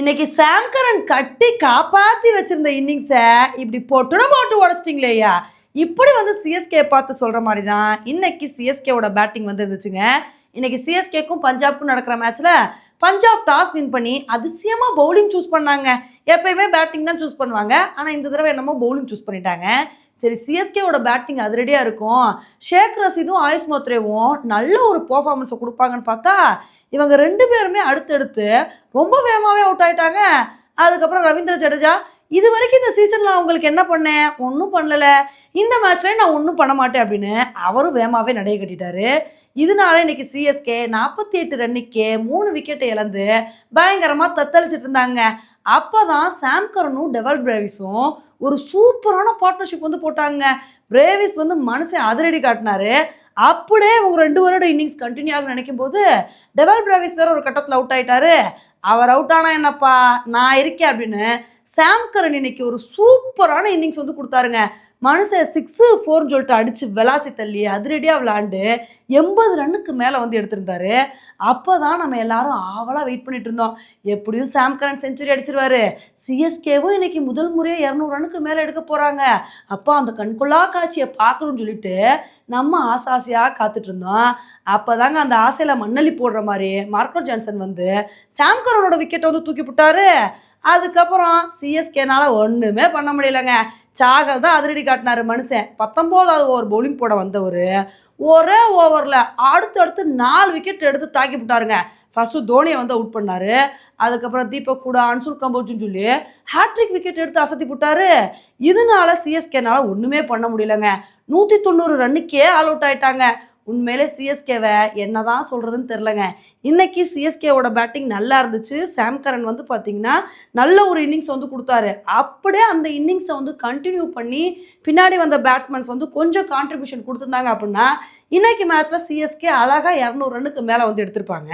இன்னைக்கு சாம்கரன் கட்டி காப்பாத்தி வச்சிருந்த இன்னிங்ஸை இப்படி பொட்டுன போட்டு உடச்சிட்டிங்களேயா இப்படி வந்து சிஎஸ்கே பார்த்து சொல்ற மாதிரி தான் இன்னைக்கு சிஎஸ்கேவோட பேட்டிங் வந்து இருந்துச்சுங்க. இன்னைக்கு சிஎஸ்கேக்கும் பஞ்சாப்க்கும் நடக்கிற மேட்ச்ல பஞ்சாப் டாஸ் வின் பண்ணி அதிசயமா பவுலிங் சூஸ் பண்ணாங்க. எப்பயுமே பேட்டிங் தான் சூஸ் பண்ணுவாங்க. ஆனா இந்த தடவை என்னமோ பவுலிங் சூஸ் பண்ணிட்டாங்க. சரி சிஎஸ்கேவோட பேட்டிங் அதிரடியாக இருக்கும் ஷேக் ரசீதும் ஆயுஷ் மோத்ரேவும் நல்ல ஒரு பர்ஃபார்மன்ஸை கொடுப்பாங்கன்னு பார்த்தா இவங்க ரெண்டு பேருமே அடுத்தடுத்து ரொம்ப வேகமாகவே அவுட் ஆகிட்டாங்க அதுக்கப்புறம் ரவீந்திர ஜடேஜா இது வரைக்கும் இந்த சீசனில் அவங்களுக்கு என்ன பண்ணேன்? ஒன்றும் பண்ணல இந்த மேட்ச்லேயும் நான் ஒன்றும் பண்ண மாட்டேன் அப்படின்னு அவரும் வேகமாகவே நடைய கட்டிட்டாரு. இதனால இன்னைக்கு சிஎஸ்கே நாற்பத்தி எட்டு ரன்னுக்கே மூணு விக்கெட்டை இழந்து பயங்கரமாக தத்தளிச்சிட்டு இருந்தாங்க. அப்போ தான் கரனும் டெவல் பிரேவிஸும் ஒரு சூப்பரான பார்ட்னர்ஷிப் வந்து போட்டாங்க. பிரேவிஸ் வந்து மனுஷன் அதிரடி காட்டினாரு. அப்படியே அவங்க ரெண்டு வருட இன்னிங்ஸ் கண்டினியூ ஆகும் நினைக்கும் போது டெவல் பிரேவிஸ் வேற ஒரு கட்டத்தில் அவுட் ஆயிட்டாரு. அவர் அவுட் ஆனா என்னப்பா? நான் இருக்கேன் அப்படின்னு சாம் கரன் இன்னைக்கு ஒரு சூப்பரான இன்னிங்ஸ் வந்து கொடுத்தாருங்க. மனுஷன் சிக்ஸு ஃபோர்னு சொல்லிட்டு அடிச்சு விளாசி தள்ளி அதிரடியாக விளாண்டு எண்பது ரன்னுக்கு மேலே வந்து எடுத்திருந்தாரு. அப்போ தான் நம்ம எல்லாரும் ஆவலாக வெயிட் பண்ணிட்டு இருந்தோம். எப்படியும் சாம் கரன் செஞ்சுரி அடிச்சிருவாரு. சிஎஸ்கேவும் இன்னைக்கு முதல் முறையாக இரநூறு ரன்னுக்கு மேலே எடுக்க போகிறாங்க அப்போ அந்த கண்கொள்ளா காட்சியை பார்க்கணும்னு சொல்லிட்டு நம்ம ஆசை ஆசையாக காத்துட்டு இருந்தோம். அப்போ தாங்க அந்த ஆசையில் மண்ணள்ளி போடுற மாதிரி மார்க்கோ ஜான்சன் வந்து சாம் கரனோட விக்கெட்டை வந்து தூக்கி விட்டாரு அதுக்கப்புறம் சிஎஸ்கேனால் ஒன்றுமே பண்ண முடியலங்க. சாகல் தான் அதிரடி காட்டினாரு மனுஷன். பத்தொம்போதாவது ஓவர் பவுலிங் போட வந்தவர். ஒரே ஓவரில் அடுத்தடுத்து நாலு விக்கெட் எடுத்து தாக்கி விட்டாருங்க. ஃபஸ்ட்டு தோனியை வந்து அவுட் பண்ணார். அதுக்கப்புறம் தீபக் கூட அன்சுல் கம்போஜுன்னு சொல்லி ஹேட்ரிக் விக்கெட் எடுத்து அசத்தி போட்டாரு இதனால சிஎஸ்கேனால் ஒன்றுமே பண்ண முடியலங்க. நூற்றி தொண்ணூறு ரன்னுக்கே ஆல் அவுட் ஆயிட்டாங்க. உண்மையிலே சிஎஸ்கேவை என்னதான் சொல்கிறதுன்னு தெரிலங்க இன்னைக்கு சிஎஸ்கேவோட பேட்டிங் நல்லா இருந்துச்சு. சாம் கரன் வந்து பார்த்தீங்கன்னா நல்ல ஒரு இன்னிங்ஸ் வந்து கொடுத்தாரு. அப்படியே அந்த இன்னிங்ஸை வந்து கண்டினியூ பண்ணி பின்னாடி வந்த பேட்ஸ்மேன்ஸ் வந்து கொஞ்சம் கான்ட்ரிபியூஷன் கொடுத்துருந்தாங்க அப்படின்னா இன்னைக்கு மேட்ச்சில் சிஎஸ்கே அழகாக இரநூறு ரன்னுக்கு மேலே வந்து எடுத்திருப்பாங்க.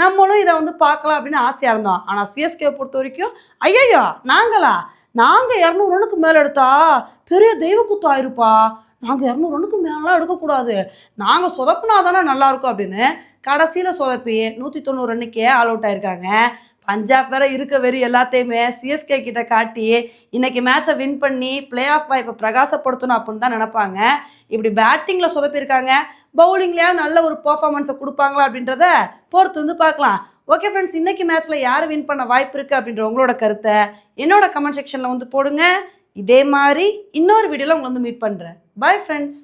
நம்மளும் இதை வந்து பார்க்கலாம் அப்படின்னு ஆசையாக இருந்தோம். ஆனால் சிஎஸ்கேவை பொறுத்த வரைக்கும் ஐயையோ நாங்களா? நாங்கள் இரநூறு ரன்னுக்கு மேலே எடுத்தா பெரிய தெய்வ குத்தம் ஆயிருப்பா? நாங்கள் இரநூறு ரன்னுக்கு மேலாம் எடுக்கக்கூடாது. நாங்கள் சொதப்புனா தானே நல்லாயிருக்கும் அப்படின்னு கடைசியில் சொதப்பி நூற்றி தொண்ணூறு ரன்னுக்கே ஆல் அவுட் ஆயிருக்காங்க. பஞ்சாப் வேற இருக்க வெறி எல்லாத்தையுமே சிஎஸ்கே கிட்ட காட்டி இன்னைக்கு மேட்சை வின் பண்ணி பிளே ஆஃப் வாய்ப்பை பிரகாசப்படுத்தணும் அப்படின்னு தான் நினைப்பாங்க. இப்படி பேட்டிங்கில் சொதப்பியிருக்காங்க. பவுலிங்லேயாவது நல்ல ஒரு பர்ஃபார்மன்ஸை கொடுப்பாங்களா அப்படின்றத பொறுத்து வந்து பார்க்கலாம். ஓகே ஃப்ரெண்ட்ஸ் இன்னைக்கு மேட்ச்சில் யார் வின் பண்ண வாய்ப்பு இருக்குது அப்படின்ற உங்களோட கருத்தை என்னோட கமெண்ட் செக்ஷனில் வந்து போடுங்க. இதே மாதிரி இன்னொரு வீடியோவில் உங்களை வந்து மீட் பண்ணுறேன் பை ஃப்ரெண்ட்ஸ்